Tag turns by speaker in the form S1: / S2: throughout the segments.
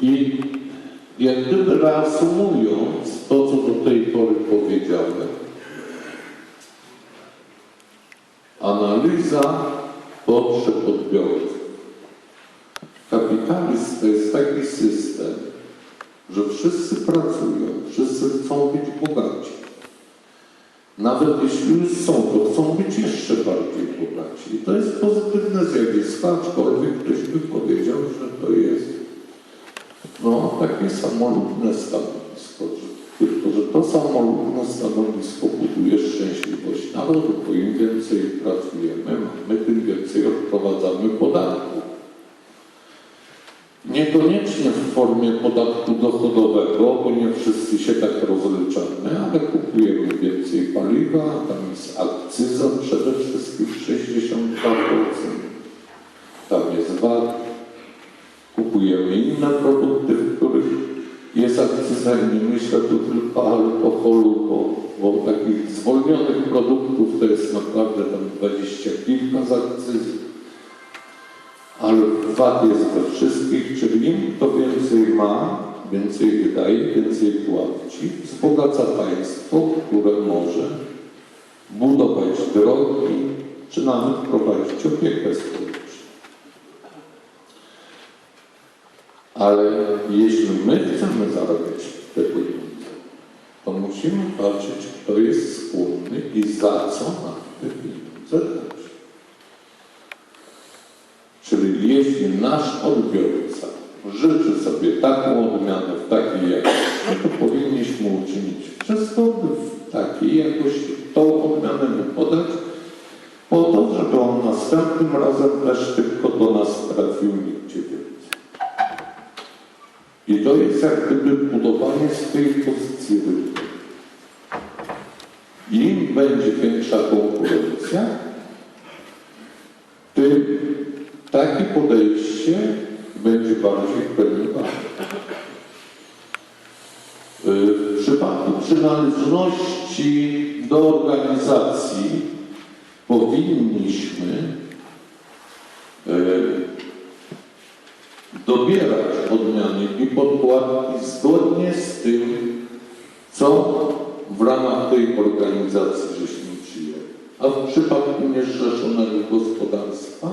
S1: I jak gdyby reasumując to, co do tej pory powiedziałem, analiza potrzeb odbiorców. Kapitalizm to jest taki system, że wszyscy pracują, wszyscy chcą być bogaci. Nawet jeśli już są, to chcą być jeszcze bardziej bogaci. I to jest pozytywne zjawisko, aczkolwiek ktoś by powiedział, że to jest no, takie samolubne stanowisko, tylko że to samolubne stanowisko buduje szczęśliwość narodu, bo im więcej pracujemy, mamy, tym więcej odprowadzamy podatku. Niekoniecznie w formie podatku dochodowego, bo nie wszyscy się tak rozliczamy, ale kupujemy więcej paliwa, tam jest akcyza przede wszystkim 62%, tam jest VAT, kupujemy inne produkty, myślę tu tylko alkoholu, bo, bo takich zwolnionych produktów to jest naprawdę tam 20 kilka z akcyzy ale VAT jest we wszystkich, czyli im kto więcej ma, więcej wydaje, więcej płaci, wzbogaca państwo, które może budować drogi, czy nawet prowadzić opiekę społeczną. Ale jeśli my chcemy zarabiać pieniądze, to musimy patrzeć, kto jest skłonny i za co nam te pieniądze dać. Czyli jeśli nasz odbiorca życzy sobie taką odmianę w takiej jakości, to powinniśmy uczynić wszystko, w takiej jakości tą odmianę mu podać, po to, żeby on następnym razem też tylko do nas trafił nigdzie więcej. I to jest jak gdyby budowanie swojej pozycji rynku. Im będzie większa konkurencja, tym takie podejście będzie bardziej premiowane. W przypadku przynależności do organizacji powinniśmy e, dobierać odmiany i podkładki zgodnie z tym, co w ramach tej organizacji żeśmy przyjęli. A w przypadku niezrzeszonego gospodarstwa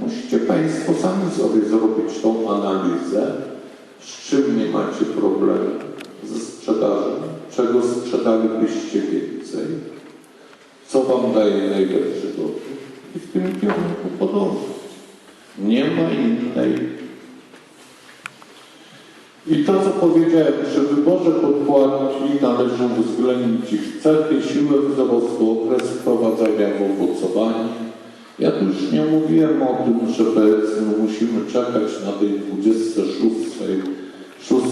S1: Musicie Państwo sami sobie zrobić tą analizę, z czym nie macie problemu ze sprzedażą, czego sprzedalibyście więcej, co Wam daje najlepszy dochód i w tym kierunku podążać. Nie ma innej. I to, co powiedziałem, przy wyborze podkładki należy uwzględnić ich cechy, siłę wzrostu, okres wprowadzania w owocowanie, ja tu już nie mówiłem o tym, że powiedzmy musimy czekać na tej 26, 6,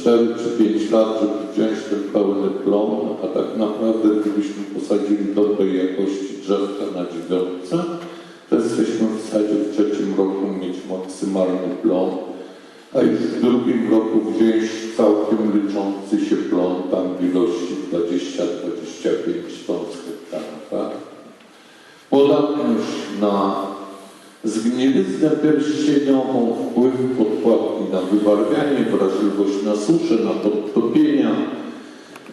S1: 4 czy 5 lat, żeby wziąć ten pełny plon, a tak naprawdę gdybyśmy posadzili dobrej jakości drzewka na dziewiątce, to jesteśmy w stanie w trzecim roku mieć maksymalny plon, a już w drugim roku wziąć całkiem liczący się plon tam w ilości 20-25 ton z hektara? Podatność na zgniliznę pierścieniową, wpływ podkładki na wybarwianie, wrażliwość na suszę, na podtopienia,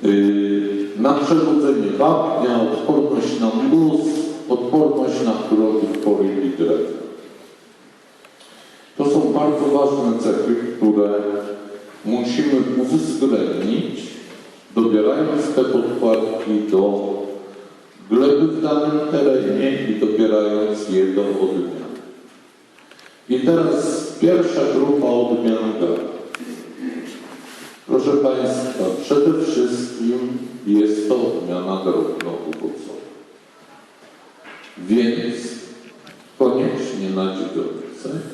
S1: yy, na przechodzenie wapnia, odporność na mróz, odporność na choroby w porywi drewna. Bardzo ważne cechy, które musimy uwzględnić, dobierając te podkładki do gleby w danym terenie i dobierając je do odmian. I teraz pierwsza grupa odmian. Proszę Państwa, przede wszystkim jest to odmiana drobnoowocowa. Więc koniecznie na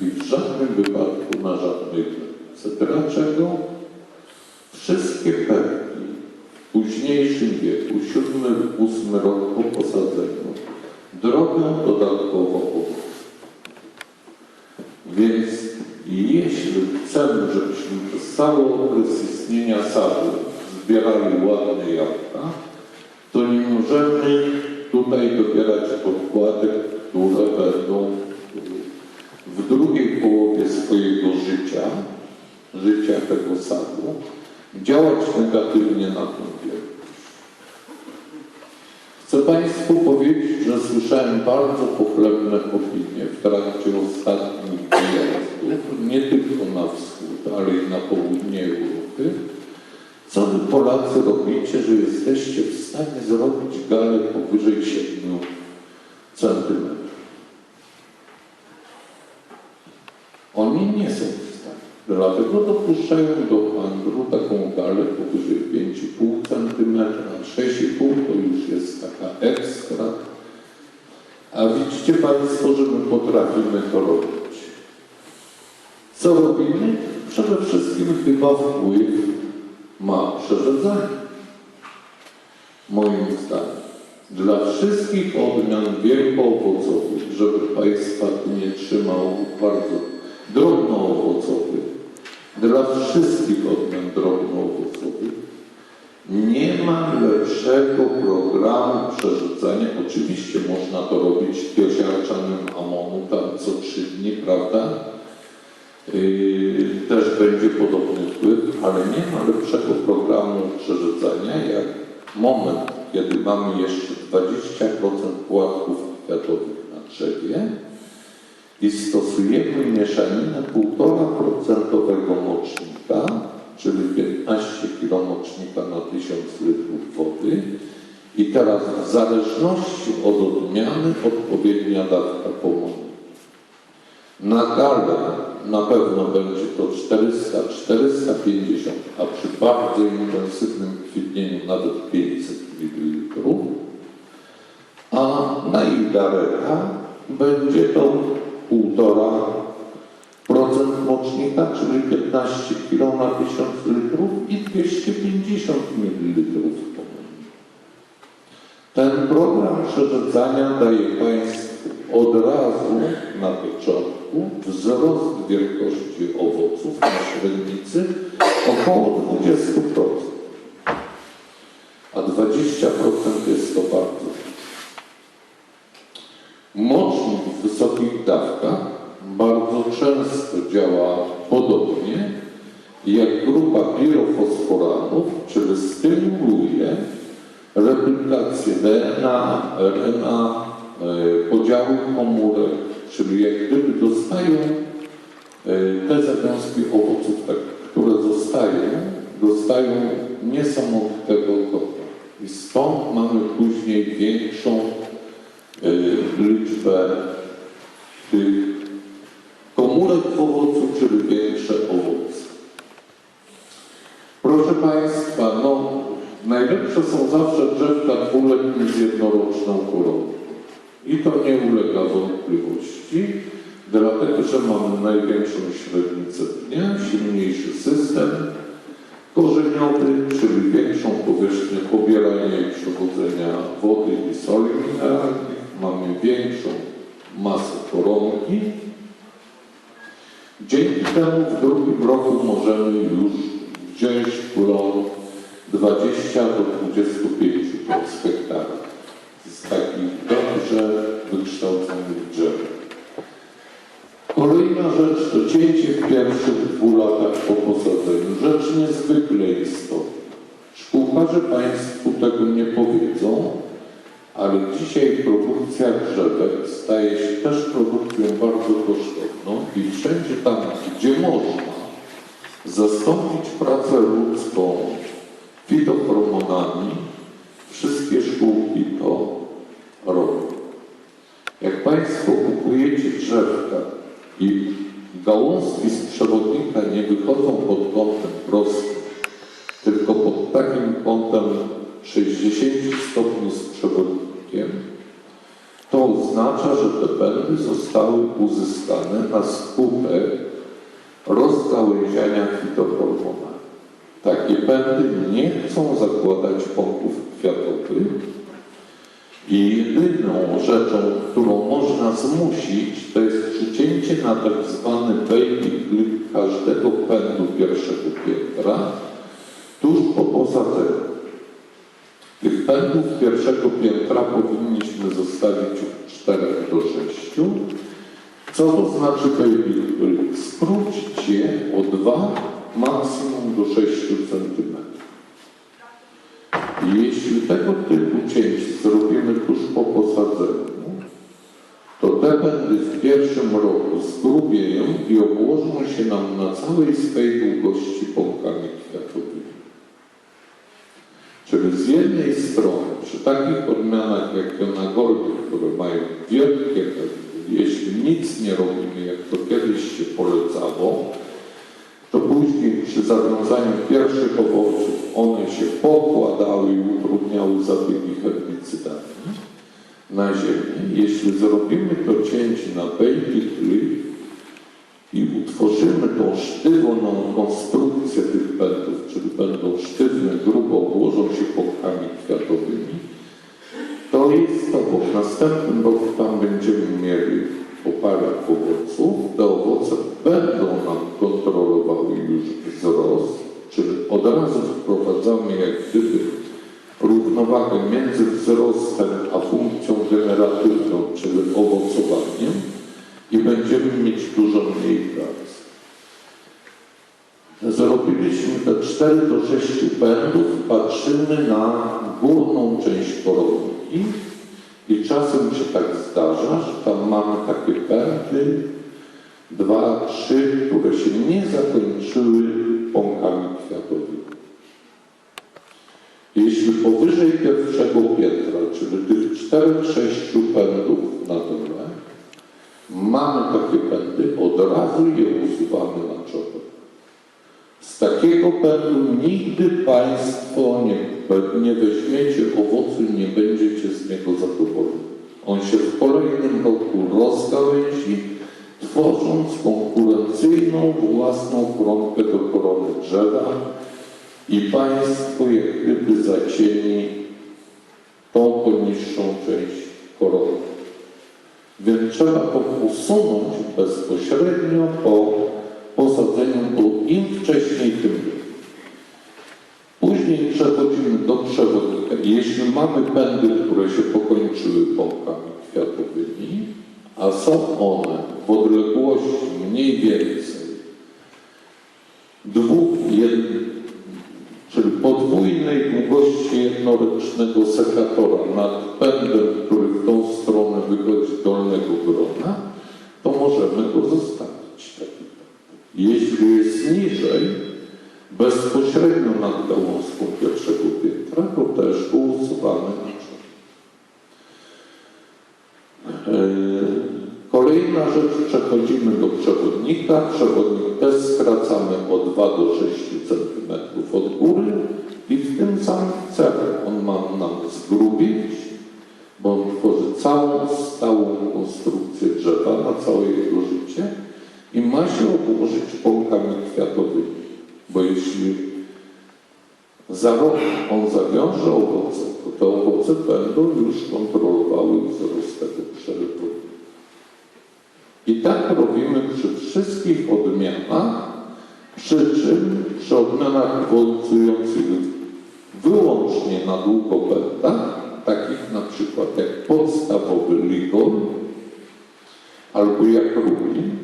S1: i w żadnym wypadku na glebce. Dlaczego? Wszystkie perki w późniejszym wieku, siódmy, ósmy rok po posadzeniu, drogą dodatkową. Więc jeśli chcemy, żebyśmy przez cały okres istnienia sadu zbierali ładne jabłka, to nie możemy tutaj dobierać podkładek, które będą w drugiej połowie swojego życia tego sadu działać negatywnie na tę wielkość. Chcę Państwu powiedzieć, że słyszałem bardzo pochlebne opinie w trakcie ostatnich wyjazdów, nie tylko na wschód, ale i na południe Europy. Co wy Polacy robicie, że jesteście w stanie zrobić galę powyżej 7 centymetrów? Oni nie są w stanie. Dlatego dopuszczają do handlu taką galę powyżej 5,5 cm, 6,5 to już jest taka ekstra. A widzicie Państwo, że my potrafimy to robić. Co robimy? Przede wszystkim chyba wpływ ma przerzedzenie. Moim zdaniem. Dla wszystkich odmian wielkoowocowych, żeby Państwa nie trzymał bardzo drobnoowocowych, dla wszystkich odmian drobnoowocowych nie ma lepszego programu przerzucania. Oczywiście można to robić piosiarczanym amonu tam co trzy dni, prawda? Yy, też będzie podobny wpływ, ale nie ma lepszego programu przerzucania jak moment, kiedy mamy jeszcze 20% płatków kwiatowych na drzewie i stosujemy mieszaninę 1,5% mocznika, czyli 15 kg mocznika na 1000 litrów wody. I teraz w zależności od odmiany odpowiednia dawka pomocy. Na galę na pewno będzie to 400, 450, a przy bardzo intensywnym kwitnieniu nawet 500 ml. A na Ildareka będzie to 1,5% mocznika, czyli 15 kg na 1000 litrów i 250 ml. Ten program przerzucania daje Państwu od razu na początku wzrost wielkości owoców na średnicy około 20%. A 20% jest to bardzo. Mocznik w wysokich dawkach bardzo często działa podobnie jak grupa pirofosforanów, czyli stymuluje replikację DNA, RNA, e, podziały komórek, czyli jak gdyby dostają e, te zawiązki owoców, tak, które zostają, dostają niesamowitego kopa. I stąd mamy później większą e, liczbę tych komórek w owocu, czyli większe owoce. Proszę Państwa, no najlepsze są zawsze drzewka dwuletnie z jednoroczną kurą. I to nie ulega wątpliwości, dlatego że mamy największą średnicę dnia, silniejszy system korzeniowy, czyli większą powierzchnię pobierania i przewodzenia wody i soli mineralnych, mamy większą masę koronki. Dzięki temu w drugim roku możemy już wziąć plon 20 do 25 ton z hektara z takich dobrze wykształconych drzew. Kolejna rzecz to cięcie w pierwszych dwóch latach po posadzeniu. Rzecz niezwykle istotna. Szkółkarze Państwu tego nie powiedzą, ale dzisiaj produkcja drzewek staje się też produkcją bardzo kosztowną i wszędzie tam, gdzie można zastąpić pracę ludzką fitohormonami, wszystkie szkółki to robią. Jak Państwo kupujecie drzewka i gałązki z przewodnika nie wychodzą pod kątem prostym, tylko pod takim kątem 60 stopni z to oznacza, że te pędy zostały uzyskane na skutek rozgałęziania fitohormonami. Takie pędy nie chcą zakładać pąków kwiatowych i jedyną rzeczą, którą można zmusić, to jest przycięcie na tak zwany baby clip każdego pędu pierwszego piętra tuż po posadzeniu. Tych pędów pierwszego piętra powinniśmy zostawić od 4 do 6. Co to znaczy baby clip? Skróćcie o dwa maksimum do 6 cm. Jeśli tego typu cięć zrobimy tuż po posadzeniu, to te pędy w pierwszym roku zgrubieją i obłożą się nam na całej swej długości pąkami. Czyli z jednej strony przy takich odmianach jak Jonagoldy, które mają wielkie jeśli nic nie robimy, jak to kiedyś się polecało, to później przy zawiązaniu pierwszych owoców one się pokładały i utrudniały zabiegi herbicydami na ziemi. Jeśli zrobimy to cięcie na baby clip i utworzymy tą sztywną konstrukcję tych pędów, czyli będą sztywne, grubo obłożą się pąkami kwiatowymi, to jest to, bo w następnym roku tam będziemy mieli po parach owoców. Te owoce będą nam kontrolowały już wzrost, czyli od razu wprowadzamy jak gdyby równowagę między wzrostem a funkcją generatywną, czyli owocowaniem i będziemy mieć dużo mniej pracy. Zrobiliśmy te 4 do 6 pędów, patrzymy na górną część koronki i czasem się tak zdarza, że tam mamy takie pędy, dwa, trzy, które się nie zakończyły pąkami kwiatowymi. Jeśli powyżej pierwszego piętra, czyli tych czterech, sześciu mamy takie pędy, od razu je usuwamy na czole. Z takiego pędu nigdy Państwo nie, nie weźmiecie owocu i nie będziecie z niego zadowoleni. On się w kolejnym roku rozgałęzi, tworząc konkurencyjną własną koronkę do korony drzewa i Państwo jak gdyby zacieni tą poniższą część korony. Więc trzeba to usunąć bezpośrednio po posadzeniu, bo im wcześniej, tym lepiej. Później przechodzimy do przewodnika. Jeśli mamy pędy, które się pokończyły pąkami kwiatowymi, a są one w odległości mniej więcej dwóch, jed, czyli podwójnej długości jednoręcznego sekatora nad pędem, który w tą z dolnego grona, to możemy go zostawić. Jeśli jest niżej, bezpośrednio nad gałązką pierwszego piętra, to też go usuwamy na. Yy, Kolejna rzecz, przechodzimy do przewodnika. Przewodnik też skracamy o 2 do 6 cm od góry całą stałą konstrukcję drzewa na całe jego życie i ma się obłożyć pąkami kwiatowymi, bo jeśli on zawiąże owoce, to te owoce będą już kontrolowały wzrost tego przerywu. I tak robimy przy wszystkich odmianach, przy czym przy odmianach ewoluujących wyłącznie na długopędach, takich na przykład jak podstawowy ligol albo jak rubin,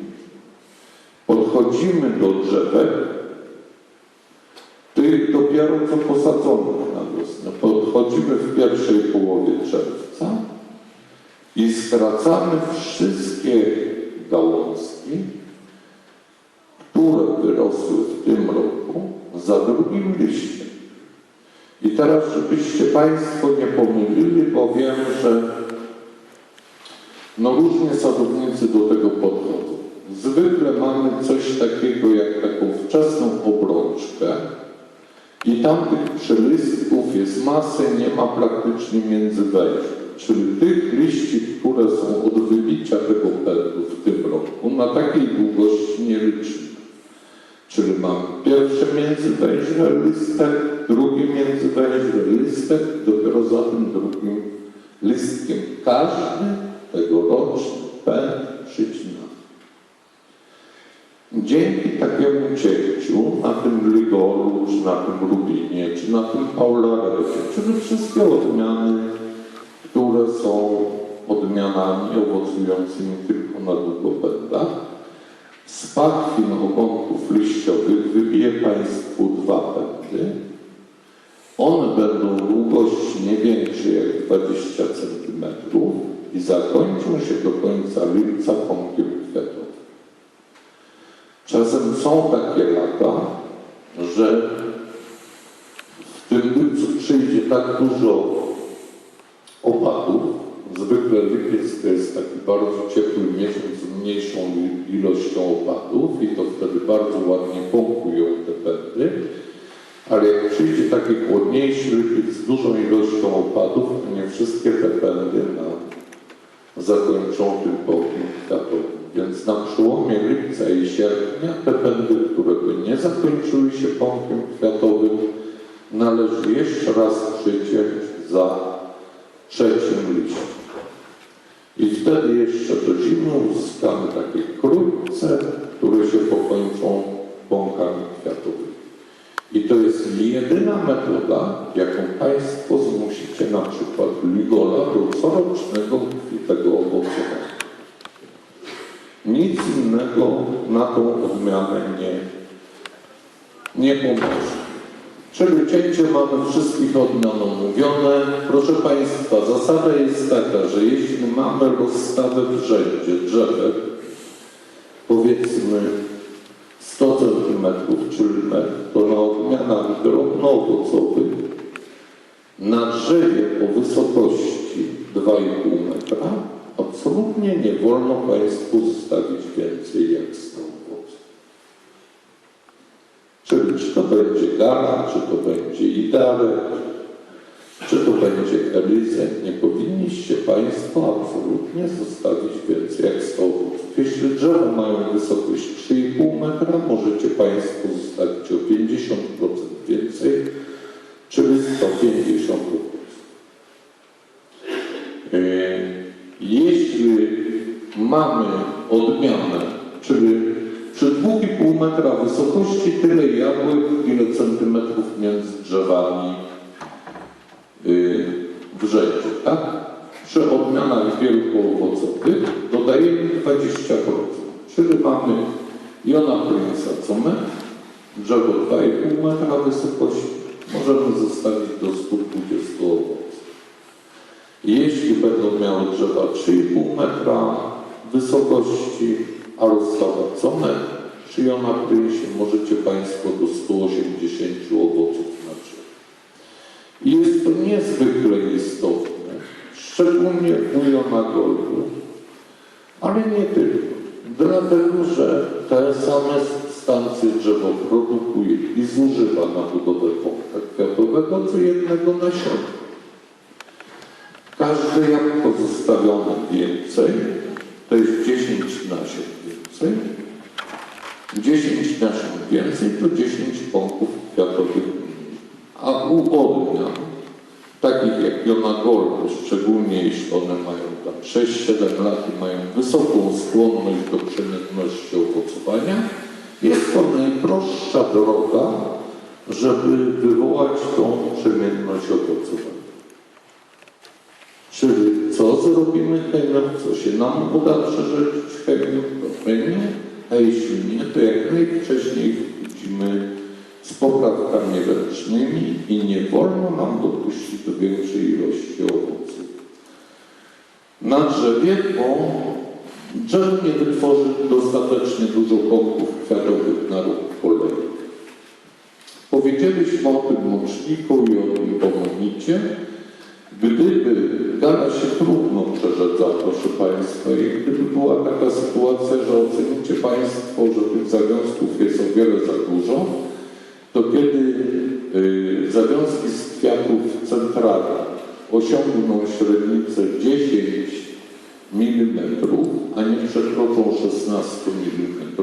S1: podchodzimy do drzewek, tych dopiero co posadzonych na wiosnę. Podchodzimy w pierwszej połowie czerwca i skracamy wszystkie gałązki, które wyrosły w tym roku za drugim liściem. I teraz, żebyście Państwo nie pomylili, bo wiem, że no różnie sadownicy do tego podchodzą. Zwykle mamy coś takiego jak taką wczesną obrączkę i tam tych przelistków jest masę, nie ma praktycznie między wejść. Czyli tych liści, które są od wybicia tego pędu w tym roku, na takiej długości nie liczymy. Czyli mamy pierwsze międzywejże listek, drugie międzywejże listek, dopiero za tym drugim listkiem każdy tegoroczny pęd przycina. Dzięki takiemu cięciu na tym ligolu, czy na tym rubinie, czy na tym paularecie, czyli wszystkie odmiany, które są odmianami owocującymi tylko na długopędach, Z pachwin ogonków liściowych wybije Państwu dwa pędy. One będą długości nie większej jak 20 cm i zakończą się do końca lipca pąkiem kwiatowym. Czasem są takie lata, że w tym lipcu przyjdzie tak dużo. Zwykle lipiec to jest taki bardzo ciepły miesiąc z mniejszą ilością opadów i to wtedy bardzo ładnie pąkują te pędy. Ale jak przyjdzie taki chłodniejszy lipiec z dużą ilością opadów, to nie wszystkie te pędy nam zakończą pąkiem kwiatowym. Więc na przełomie lipca i sierpnia te pędy, które by nie zakończyły się pąkiem kwiatowym, należy jeszcze raz przyciąć za trzecim liściem. Wtedy jeszcze do zimy uzyskamy takie krótce, które się pokończą pąkami kwiatowymi. I to jest jedyna metoda, jaką Państwo zmusicie na przykład Ligola do corocznego kwitego owocowania. Nic innego na tą odmianę nie, nie pomoże. Cięcie mamy wszystkich odmian omówione. Proszę Państwa, zasada jest taka, że jeśli mamy rozstawę w rzędzie drzewek, powiedzmy 100 cm, czyli metr, to na odmianach drobnoowocowych na drzewie po wysokości 2,5 metra absolutnie nie wolno Państwu zostawić więcej jak 100 owoców. Czyli czy to będzie gala, czy to będzie idarek, czy to będzie elizę, nie powinniście Państwo absolutnie zostawić więcej jak 100 owoców. Jeśli drzewa mają wysokość 3,5 metra, możecie Państwo zostawić o 50% więcej, czyli 150 owoców. E, Jeśli mamy odmianę, czyli przy 2,5 metra wysokości tyle jabłek, ile centymetrów między drzewami yy, w rzędzie, tak? Przy odmianach wielkoowocowych dodajemy 20%, czyli mamy Jona Prince'a co metr, drzewo 2,5 metra wysokości, możemy zostawić do 120 owoców. Jeśli będą miały drzewa 3,5 metra wysokości, metr, przyjona prysie możecie Państwo do 180 owoców na drzewie. I jest to niezwykle istotne, szczególnie u Jona Goldu, ale nie tylko. Dlatego, że te same substancje drzewo produkuje i zużywa na budowę pąka kwiatowego co jednego nasiona. Każde jabłko zostawione więcej, to jest 10 nasion więcej. 10 nasion więcej to 10 pąków kwiatowych. A u odmian, takich jak Jona szczególnie jeśli one mają tam 6-7 lat i mają wysoką skłonność do przemienności owocowania, jest to najprostsza droga, żeby wywołać tą przemienność owocowania. Czyli co zrobimy chemią, co się nam uda przeżyć chemią, to chemią, a jeśli nie, to jak najwcześniej wchodzimy z poprawkami ręcznymi i nie wolno nam dopuścić do większej ilości owoców. Na drzewie, bo drzewo nie wytworzy dostatecznie dużo pąków kwiatowych na róg kolei. Powiedzieliśmy o tym moczniku i o tym pomonicie. Gdyby gala się trudno przerzedza, proszę Państwa, i gdyby była taka sytuacja, że ocenicie Państwo, że tych zawiązków jest o wiele za dużo, to kiedy y, zawiązki z kwiatów centralnych osiągną średnicę 10 mm, a nie przekroczą 16 mm,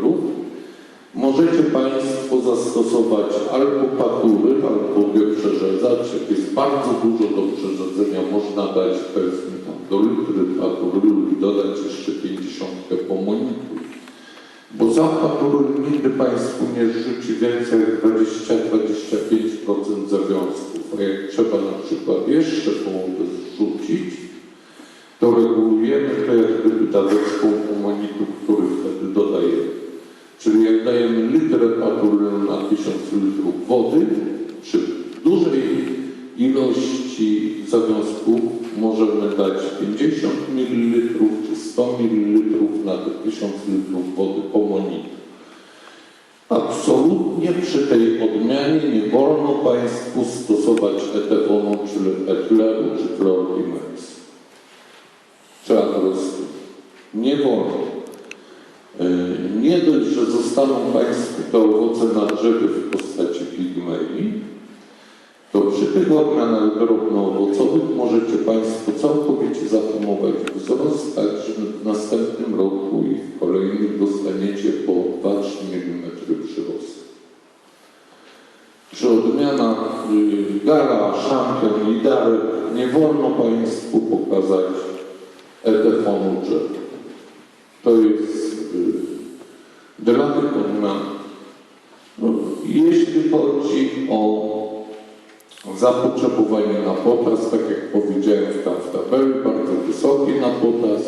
S1: Możecie Państwo zastosować albo patury, albo bioprzerzedzacz. Jak jest bardzo dużo do przerzedzenia, można dać powiedzmy do litry patury i dodać jeszcze 50 pomonitu. Bo za patury nigdy Państwu nie rzuci więcej jak 20-25% zawiązków. A jak trzeba na przykład jeszcze połowę zrzucić, to regulujemy to jak gdyby daweczką pomonitu, który wtedy dodajemy. Epatury na 1000 litrów wody, przy dużej ilości zawiązków możemy dać 50 ml czy 100 ml na te 1000 litrów wody po monitor. Absolutnie przy tej odmianie nie wolno Państwu stosować etefonu, czyli etleru, czy chlorkimex. Trzeba to rozpoznać. Nie wolno. Yy, Nie dość, że zostaną Państwu te owoce na drzewie w postaci pigmei, odmianach drobnoowocowych możecie Państwo całkowicie zahamować wzrost, tak że w następnym roku i w kolejnych dostaniecie po 2-3 mm przyrostu. Przy odmianach y, Gara, Szampion i Darek nie wolno Państwu pokazać etefonu drzewa. To jest y, dla tych odmian. No, jeśli chodzi o zapotrzebowanie na potas, tak jak powiedziałem tam w tabeli, bardzo wysoki na potas.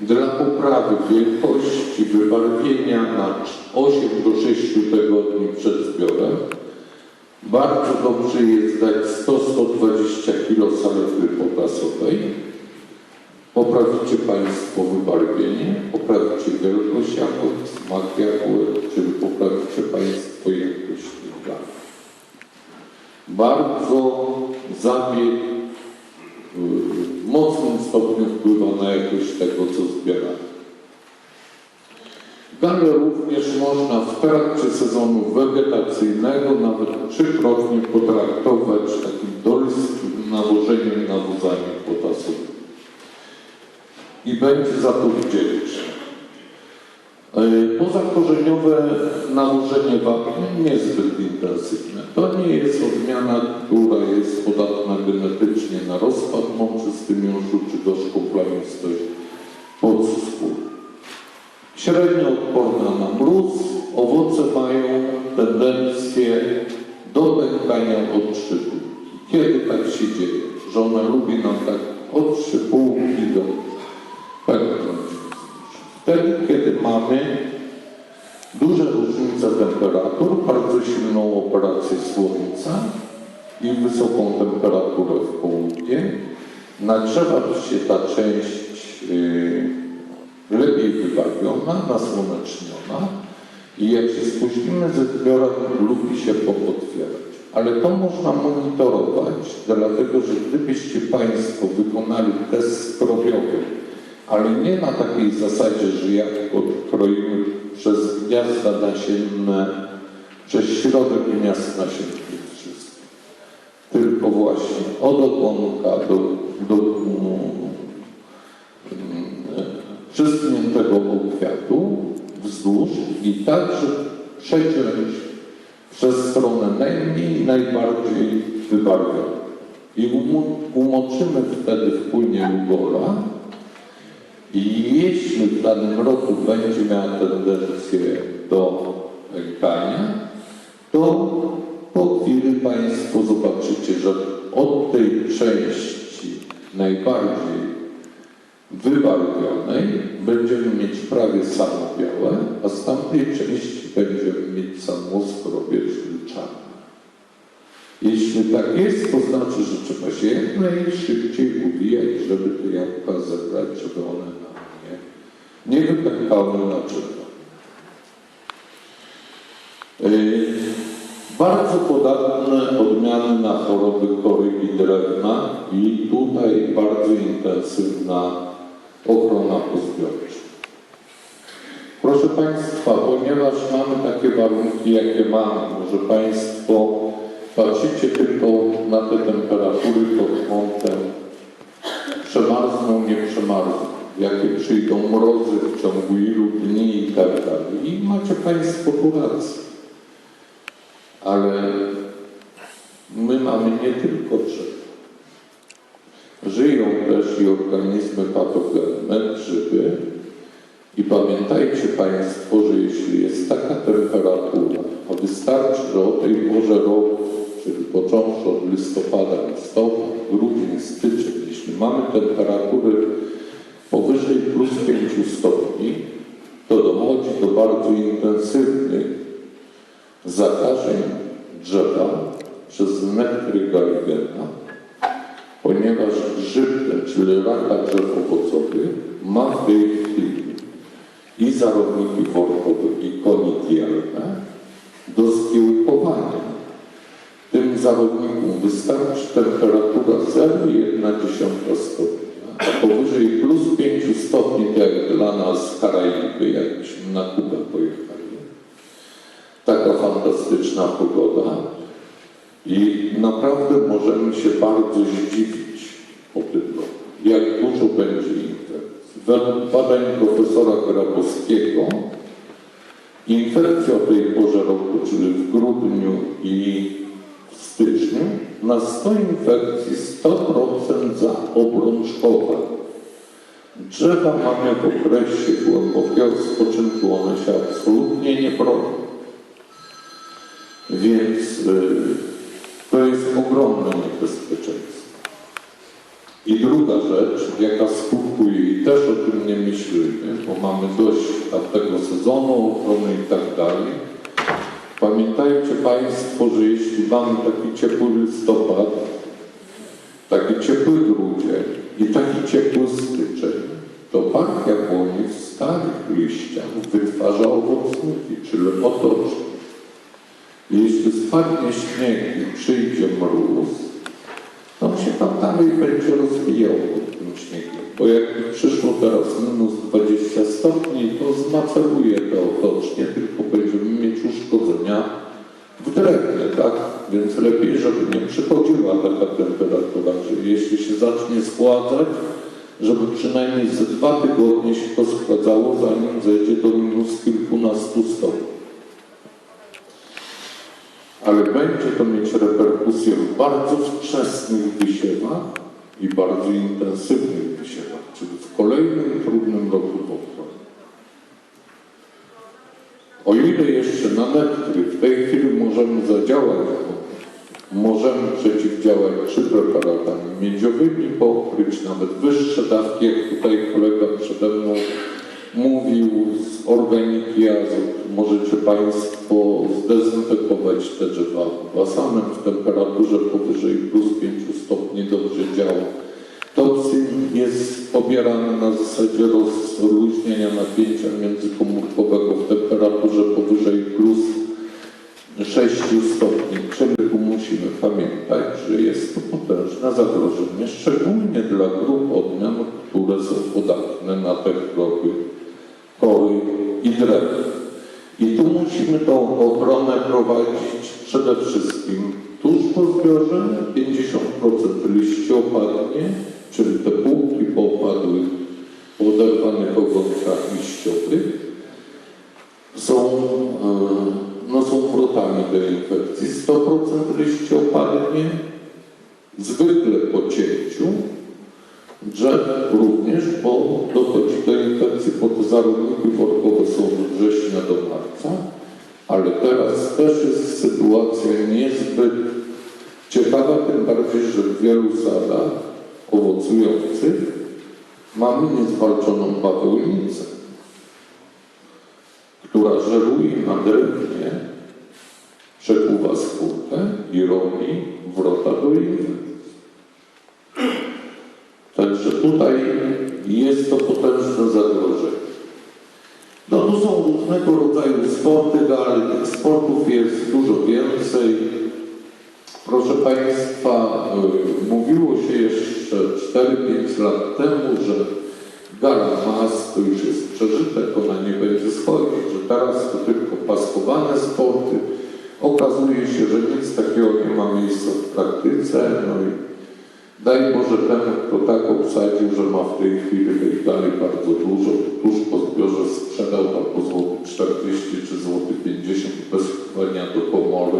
S1: Dla poprawy wielkości wybarwienia na 8 do 6 tygodni przed zbiorem bardzo dobrze jest dać 100-120 kg saletry potasowej. Poprawicie Państwo wybarwienie, poprawicie wielkość jagód, smak jagód, czyli poprawicie Państwo śmietana. Bardzo zabieg y, w mocnym stopniu wpływa na jakość tego, co zbieramy. Galę również można w trakcie sezonu wegetacyjnego nawet trzykrotnie potraktować takim doryskim nawożeniem nawozami potasowymi. I będzie za to wdzięczny. E, Pozakorzeniowe nałożenie wapnia niezbyt intensywne. To nie jest odmiana, która jest podatna genetycznie na rozpad moczy z tymiążu czy gorzką plamistość podskór. Średnio odporna na mróz, owoce mają tendencję do pękania od szczytu. Kiedy tak się dzieje, że ona lubi nam tak od szypułki do pęknąć. Wtedy, kiedy mamy duże różnice temperatur, bardzo silną operację słońca i wysoką temperaturę w południe, nagrzewa się ta część yy, lepiej wybarwiona, nasłoneczniona i jak się spóźnimy ze zbiorem, lubi się popotwierać. Ale to można monitorować, dlatego że gdybyście Państwo wykonali test skrobiowy, ale nie na takiej zasadzie, że jak odkroimy przez gniazda nasienne, przez środek gniazd nasiennych wszystkich, tylko właśnie od ogonka do, do przyschniętego kwiatu wzdłuż i tak, że przeciąć przez stronę najmniej, najbardziej wybarwioną. I umo- umoczymy wtedy w płynie ugola, i jeśli w danym roku będzie miała tendencję do pękania, to po chwili Państwo zobaczycie, że od tej części najbardziej wybarwionej będziemy mieć prawie samo białe, a z tamtej części będziemy mieć samo skrobie, czyli czarne. Jeśli tak jest, to znaczy, że trzeba się jak najszybciej uwijać, żeby te jabłka zebrać, żeby one nam nie, nie wypękały na drzewo. Yy, Bardzo podatne odmiany na choroby korygi drewna i tutaj bardzo intensywna ochrona pozbiorcza. Proszę Państwa, ponieważ mamy takie warunki, jakie mamy, może Państwo patrzycie tylko na te temperatury pod kątem jakie przyjdą mrozy w ciągu ilu dni i tak dalej. I macie Państwo tu rację. Ale my mamy nie tylko drzewa. Żyją też i organizmy patogenne, grzyby. I pamiętajcie Państwo, że jeśli jest taka temperatura, a wystarczy, że o tej porze roku, czyli począwszy od listopada, listopad, grudzień, styczeń, jeśli mamy temperatury powyżej plus 5 stopni, to dochodzi do bardzo intensywnej zakażeń drzewa przez metry galigena, ponieważ grzyb ten, czyli raka drzew owocowych, ma w tej chwili i zarodniki workowe, i konitialne do skiełkowania. Tym zarodnikom wystarczy temperatura 0,1 stopnia, nas Karaiby, jakbyśmy na Kubę pojechali. Taka fantastyczna pogoda i naprawdę możemy się bardzo zdziwić po tym jak dużo będzie infekcji. Według badań profesora Grabowskiego infekcja o tej porze roku, czyli w grudniu i w styczniu, na 100 infekcji 100% za obrączkowe. Drzewa mamy w okresie głębokiego spoczynku, one się absolutnie nie bronią. Więc y, to jest ogromne niebezpieczeństwo. I druga rzecz, jaka skutkuje, i też o tym nie myślimy, bo mamy dość tamtego sezonu ochrony i tak dalej. Pamiętajcie Państwo, że jeśli mamy taki ciepły listopad, taki ciepły grudzień i taki ciepły styczeń, to park jabłoni w starych liściach wytwarza owocniki, czyli otoczki. Jeśli spadnie śnieg i przyjdzie mróz, to on się tam dalej będzie rozwijał pod tym śniegiem. Bo jak przyszło teraz minus 20 stopni, to zmaceruje te otocznie, tylko będziemy mieć uszkodzenia w tak? Więc lepiej, żeby nie przychodziła taka temperatura, jeśli się zacznie schładzać, żeby przynajmniej ze dwa tygodnie się to schładzało, zanim zejdzie do minus kilkunastu stopni ale będzie to mieć reperkusje w bardzo wczesnych wysiewach i bardzo intensywnych wysiewach, czyli w kolejnym trudnym roku ochronie. O ile jeszcze na nektry w tej chwili możemy zadziałać, możemy przeciwdziałać czy preparatami miedziowymi, pokryć nawet wyższe dawki, jak tutaj kolega przede mną mówił z organiki azot. Możecie Państwo zdezynfekować te drzewa basanem w temperaturze powyżej plus 5 stopni dobrze działa. Toksyn jest pobierany na zasadzie rozluźnienia napięcia międzykomórkowego w temperaturze powyżej plus 6 stopni, tu musimy pamiętać, że jest to potężne zagrożenie, szczególnie dla grup odmian, które są podatne na te choroby kory i drewna. I tu musimy tą ochronę prowadzić przede wszystkim tuż po zbiorze, 50% liści opadnie, czyli te półki po opadłych, po oderwanych ogonkach liściowych zwykle po cięciu, drzew również, bo dochodzi do infekcji, bo te zarodniki workowe są od września do marca, ale teraz też jest sytuacja niezbyt ciekawa, tym bardziej, że w wielu sadach owocujących mamy niezwalczoną bawełnicę, która żeruje na drewnie, przekuwa skórkę i robi wrota do infekcji. Także tutaj jest to potężne zagrożenie. No tu są różnego rodzaju sporty, ale tych sportów jest dużo więcej. Proszę Państwa, y, mówiło się jeszcze 4-5 lat temu, że gala mas to już jest przeżytek, ona nie będzie schodzić, że teraz to tylko paskowane sporty. Okazuje się, że nic takiego nie ma miejsca w praktyce. No i Daj Boże temu, kto tak obsadził, że ma w tej chwili gali bardzo dużo, tuż po zbiorze sprzedał tam po złoty 40 czy złoty 50 bez wchodzenia do komory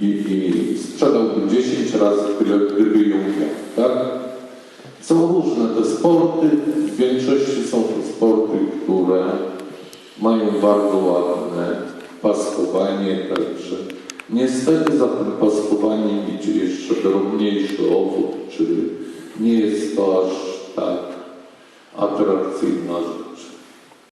S1: i, i sprzedałby 10 razy tyle, gdyby ją miał, tak? Są różne te sporty, w większości są to sporty, które mają bardzo ładne paskowanie, także Niestety za tym paskowaniem idzie jeszcze drobniejszy owoc, czyli nie jest to aż tak atrakcyjna